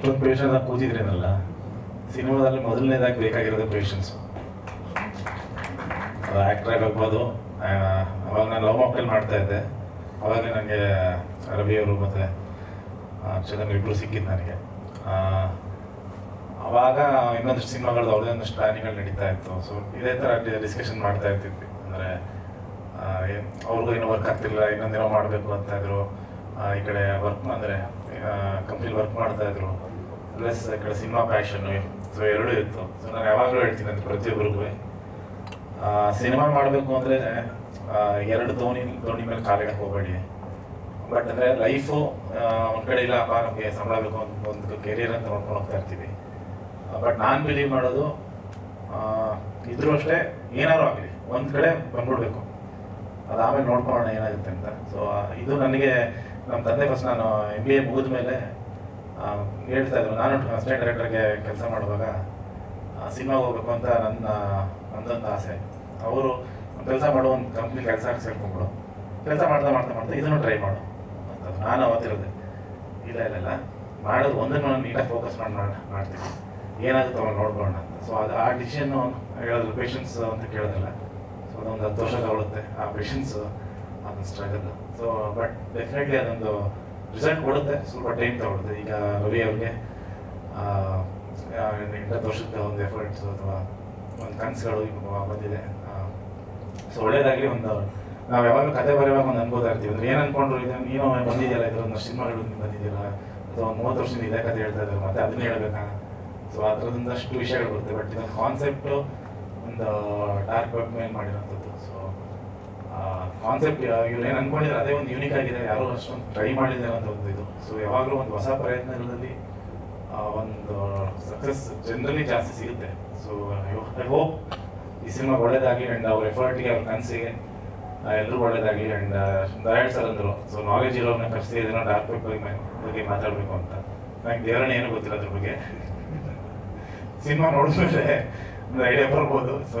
ಇಷ್ಟೊಂದು ಪೇಷನ್ಸ್ ಕೂತಿದ್ರೇನಲ್ಲ ಸಿನಿಮಾದಲ್ಲಿ ಮೊದಲನೇದಾಗಿ ಬೇಕಾಗಿರೋದು ಪೇಷನ್ಸ್ ಆ್ಯಕ್ಟ್ರ್ ಆಗಬಹುದು ಆ, ಅವಾಗ ನಾನು ಲವ್ ಮಾಕ್ಟಲ್ ಮಾಡ್ತಾ ಇದ್ದೆ. ಅವಾಗ ನನಗೆ ರವಿ ಅವರು ಮತ್ತು ಚಂದನ್ ಇಬ್ಬರು ಸಿಕ್ಕಿದ್ದು ನನಗೆ. ಅವಾಗ ಇನ್ನೊಂದಷ್ಟು ಸಿನಿಮಾಗಳು ಅವ್ರದ್ದೇ ಒಂದಷ್ಟು ಪ್ಲಾನಿಗಳು ನಡೀತಾ ಇತ್ತು. ಸೊ ಇದೇ ಥರ ಡಿಸ್ಕಷನ್ ಮಾಡ್ತಾ ಇರ್ತಿದ್ವಿ. ಅಂದರೆ ಅವ್ರಿಗೂ ಏನೋ ವರ್ಕ್ ಆಗ್ತಿಲ್ಲ ಇನ್ನೊಂದೇನೋ ಮಾಡಬೇಕು ಅಂತ ಇದ್ರು. ಈ ಕಡೆ ವರ್ಕ್ ಅಂದರೆ ಕಂಪ್ನಿಲಿ ವರ್ಕ್ ಮಾಡ್ತಾ ಇದ್ರು. ಪ್ಲಸ್ ಕಡೆ ಸಿನಿಮಾ ಪ್ಯಾಷನ್ನು ಸೊ ಎರಡೂ ಇತ್ತು. ಸೊ ನಾನು ಯಾವಾಗಲೂ ಹೇಳ್ತೀನಿ ಅಂತ ಪ್ರತಿಯೊಬ್ಬರಿಗೂ. ಸಿನಿಮಾ ಮಾಡಬೇಕು ಅಂದರೆ ಎರಡು ದೋಣಿ ದೋಣಿ ಮೇಲೆ ಕಾಲಿಡಕ್ಕೆ ಹೋಗಬೇಡಿ. ಬಟ್ ಅಂದರೆ ಲೈಫು ಒಂದು ಕಡೆ ಇಲ್ಲಪ್ಪ ನಮಗೆ ಸಂಬಳ ಬೇಕು ಅಂತ ಒಂದು ಕೆರಿಯರ್ ಅಂತ ನೋಡ್ಕೊಂಡು ಹೋಗ್ತಾ ಇರ್ತೀವಿ. ಬಟ್ ನಾನು ಬಿಲೀವ್ ಮಾಡೋದು ಇದ್ರೂ ಅಷ್ಟೇ ಏನಾದ್ರು ಆಗಲಿ. ಒಂದು ಕಡೆ ಬಂದ್ಬಿಡ್ಬೇಕು. ಆಮೇಲೆ ನೋಡ್ಕೊಳ್ಳೋಣ ಏನಾಗುತ್ತೆ ಅಂತ. ಸೊ ಇದು ನನಗೆ ನಮ್ಮ ತಂದೆ ಫಸ್ಟ್ ನಾನು ಎಂ ಬಿ ಎ ಮುಗಿದ ಮೇಲೆ ಹೇಳ್ತಾ ಇದ್ರು. ನಾನು ಅಸಿಸ್ಟೆಂಟ್ ಡೈರೆಕ್ಟರ್ಗೆ ಕೆಲಸ ಮಾಡುವಾಗ ಸಿನಿಮಾಗೆ ಹೋಗ್ಬೇಕು ಅಂತ ನನ್ನ ನಂದೊಂದು ಆಸೆ. ಅವರು ಕೆಲಸ ಮಾಡೋ ಒಂದು ಕಂಪ್ನಿ ಕೆಲಸ ಸೇರ್ಕೊಂಡ್ಬಿಡು. ಕೆಲಸ ಮಾಡ್ತಾ ಮಾಡ್ತಾ ಮಾಡ್ತಾ ಇದನ್ನು ಟ್ರೈ ಮಾಡು. ಅಂತ ನಾನು ಅವತ್ತಿರೋದೆ. ಇಲ್ಲ ಇಲ್ಲ ಇಲ್ಲ. ಮಾಡೋದು ಒಂದನ್ನು ನಾನು ನೀಟಾಗಿ ಫೋಕಸ್ ಮಾಡಿ, ಮಾಡ್, ಮಾಡ್ತೀನಿ. ಏನಾಗುತ್ತೆ ಅವಾಗ ನೋಡ್ಕೊಳ್ಳೋಣ ಅಂತ. ಸೊ ಅದು ಆ ಡಿಸಿಷನ್ನು ಹೇಳೋದು ಪೇಷನ್ಸ್ ಅಂತ ಕೇಳೋದಿಲ್ಲ ಸೊ ಅದೊಂದು ಹತ್ತು ವರ್ಷ ತಗೊಳುತ್ತೆ. ಆ ಪೇಷನ್ಸ್ ಅದೊಂದು ಸ್ಟ್ರಗಲ್ ಸೊ ಬಟ್ ಡೆಫಿನೆಟ್ಲಿ ಅದೊಂದು ರಿಸಲ್ಟ್ ಕೊಡುತ್ತೆ, ಸ್ವಲ್ಪ ಟೈಮ್ ತಗೊಳುತ್ತೆ ಈಗ ರವಿ ಅವ್ರಿಗೆ ಎಂಟತ್ತು ವರ್ಷದ ಒಂದು ಎಫರ್ಟ್ಸ್ ಅಥವಾ ಒಂದು ಕನಸುಗಳು ಬಂದಿದೆ. ಸೊ ಒಳ್ಳೇದಾಗಲಿ ಒಂದು ನಾವು ಯಾವಾಗಲೂ ಕತೆ ಬರೆಯುವಾಗ ಒಂದು ಅನ್ಬೋದಾ ಇರ್ತೀವಿ ಅಂದ್ರೆ ಏನು ಅನ್ಕೊಂಡ್ರು? ಇದು ನೀನು ಬಂದಿದೆಯಲ್ಲ ಇದು ಒಂದು ಸಿನಿಮಾಗಳು ಬಂದಿದೆಯಲ್ಲ, ಅಥವಾ ಒಂದು ಮೂವತ್ತು ವರ್ಷದಿಂದ ಇದೇ ಕತೆ ಹೇಳ್ತಾ ಇದ್ದಾರೆ ಮತ್ತೆ ಅದನ್ನೇ ಹೇಳ್ಬೇಕಾ? ಸೊ ಆ ಥರದೊಂದಷ್ಟು ವಿಷಯಗಳು ಬರುತ್ತೆ. ಬಟ್ ಇದೊಂದು ಕಾನ್ಸೆಪ್ಟು ಒಂದು ಡಾರ್ಕ್ ವೆಬ್ ಮೇಲೆ ಮಾಡಿರೋಂಥದ್ದು. ಸೊ ಕಾನ್ಸೆಪ್ಟ್ ಇವ್ರು ಏನು ಅನ್ಕೊಂಡಿದ್ರೆ, ಅದೇ ಒಂದು ಯೂನಿಕ್ ಆಗಿದೆ, ಯಾರು ಅಷ್ಟೊಂದು ಟ್ರೈ ಮಾಡಿದೆ ಅಂತ ಒಂದು ಇದು. ಸೊ ಯಾವಾಗಲೂ ಒಂದು ಹೊಸ ಪ್ರಯತ್ನಗಳಲ್ಲಿ ಒಂದು ಸಕ್ಸಸ್ ಜನರಲಿ ಜಾಸ್ತಿ ಸಿಗುತ್ತೆ. ಸೊ ಐ ಹೋಪ್ ಈ ಸಿನಿಮಾ ಒಳ್ಳೇದಾಗಲಿ ಆ್ಯಂಡ್ ಅವ್ರ ಎಫರ್ಟ್ಗೆ ಅವ್ರ ಕನಸಿಗೆ ಎಲ್ಲರೂ ಒಳ್ಳೇದಾಗಲಿ ಆ್ಯಂಡ್ ದಯಾಳ್ ಸರ್ ಅಂದರು. ಸೊ ನಾಲೆಜ್ ಇರೋರನ್ನ ಕರೆಸಿ, ಇದನ್ನ ಡಾರ್ಕ್ ಬಗ್ಗೆ ಮಾತಾಡಬೇಕು ಅಂತ. ನನಗೆ ದೇವರನ್ನ ಏನು ಗೊತ್ತಿಲ್ಲ ಅದ್ರ ಬಗ್ಗೆ. ಸಿನಿಮಾ ನೋಡಿದ್ಮೇಲೆ ಒಂದು ಐಡಿಯಾ ಬರ್ಬೋದು. ಸೊ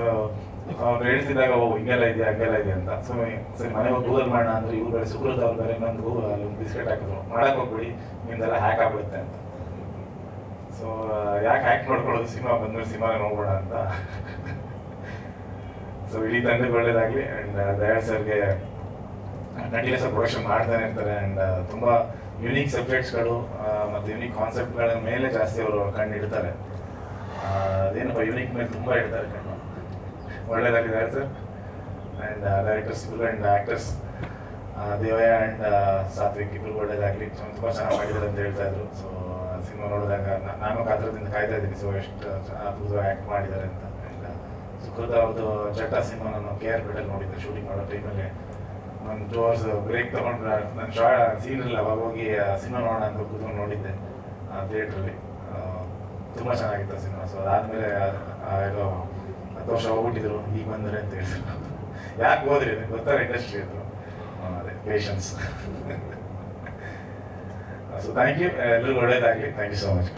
ಅವ್ರು ಹೇಳ್ತಿದ್ದಾಗ, ಓ, ಹಿಂಗೆಲ್ಲ ಇದೆ, ಹಂಗೆಲ್ಲ ಇದೆ ಅಂತ. ಸುಮ್ಮನೆ ಸರಿ ಮನೆ ಹೋಗಿ ಗೂಗಲ್ ಮಾಡೋಣ ಅಂದ್ರೆ ಇವ್ರು ಬೇರೆ ಸುಬ್ರತ್ ಅವ್ರು ಬೇರೆ ಇನ್ನೊಂದು ಗೂಗಲ್ ಅಲ್ಲಿ ಒಂದು ಬಿಸ್ಕೆಟ್ ಹಾಕಿದ್ರು. ಮಾಡಕ್ ಹೋಗ್ಬಿಡಿ, ನಿಮ್ದೆಲ್ಲ ಹ್ಯಾಕ್ ಆಗ್ಬಿಡುತ್ತೆ ಅಂತ. ಸೊ ಯಾಕೆ ಹ್ಯಾಕ್ ಮಾಡ್ಕೊಳ್ಳೋದು ಸಿನಿಮಾ ಬಂದ್ಮೇಲೆ ಸಿನಿಮಾ ನೋಡ್ಬೋಣ ಅಂತ. ಸೊ ಇಡೀ ತಂಡಕ್ಕೆ ಒಳ್ಳೇದಾಗಲಿ ಆ್ಯಂಡ್ ದಯಾಳ್ ಸರ್ಗೆ ಕಂಟಿನ್ಯೂಸ್ ಪ್ರೊಡಕ್ಷನ್ ಮಾಡ್ತಾನೆ ಇರ್ತಾರೆ ಆ್ಯಂಡ್ ತುಂಬ ಯುನೀಕ್ ಸಬ್ಜೆಕ್ಟ್ಸ್ಗಳು ಮತ್ತು ಯುನೀಕ್ ಕಾನ್ಸೆಪ್ಟ್ಗಳ ಮೇಲೆ ಜಾಸ್ತಿ ಅವರು ಕಣ್ಣು ಇಡ್ತಾರೆ. ಅದೇನಪ್ಪ ಯುನೀಕ್ ಮೇಲೆ ತುಂಬ ಇಡ್ತಾರೆ ಕಣ್ಣು. ಒಳ್ಳೇದಾಗಿದೆ sir and directors and actors Devaiah and Satvik ಇಬ್ಬರು ಒಳ್ಳೇದಾಗಲಿ. ತುಂಬ ಚೆನ್ನಾಗಿ ಮಾಡಿದ್ದಾರೆ ಅಂತ ಹೇಳ್ತಾ ಇದ್ರು. ಸೊ ಸಿನಿಮಾ ನೋಡಿದಾಗ ನಾನು ಕಾತರದಿಂದ ಕಾಯ್ತಾ ಇದ್ದೀನಿ. ಸೊ ಎಷ್ಟು ಅದ್ಭುತ ಆ್ಯಕ್ಟ್ ಮಾಡಿದ್ದಾರೆ ಅಂತ. ಆ್ಯಂಡ್ ಸುಕೃತ ಅವ್ರದ್ದು ಜಟ್ಟ ಸಿನಿಮಾ ನಾನು ಕೆ ಆರ್ ಪೇಟಲ್ಲಿ ನೋಡಿದ್ದೆ ಶೂಟಿಂಗ್ ಮಾಡೋ ಟೈಮಲ್ಲಿ ಒಂದು ಟೂ ಅವರ್ಸ್ ಬ್ರೇಕ್ ತೊಗೊಂಡು ನಾನು ಶಾ ಸೀನ್ ಇಲ್ಲ ಅವಾಗ ಹೋಗಿ ಸಿನಿಮಾ ನೋಡೋಣ ಅಂತ ಕೂತ್ಕೊಂಡು ನೋಡಿದ್ದೆ ಥಿಯೇಟ್ರಲ್ಲಿ ತುಂಬ ಚೆನ್ನಾಗಿತ್ತು ಸಿನಿಮಾ. ಸೊ ಅದಾದಮೇಲೆ ಇದು ಹತ್ತು ಹೋಗ್ಬಿಟ್ಟಿದ್ರು, ಈಗ ಬಂದರೆ ಅಂತ ಹೇಳ್ತಾರೆ. ಯಾಕೆ ಹೋದ್ರಿ? ನಿಮ್ಗೆ ಗೊತ್ತಾರೆ ಇಂಡಸ್ಟ್ರಿ ಅಂದರು ಅದೇ ಪೇಷನ್ಸ್ ಸೊ ಥ್ಯಾಂಕ್ ಯು ಎಲ್ಲರಿಗೂ ಒಳ್ಳೇದಾಗಲಿ. Thank you so much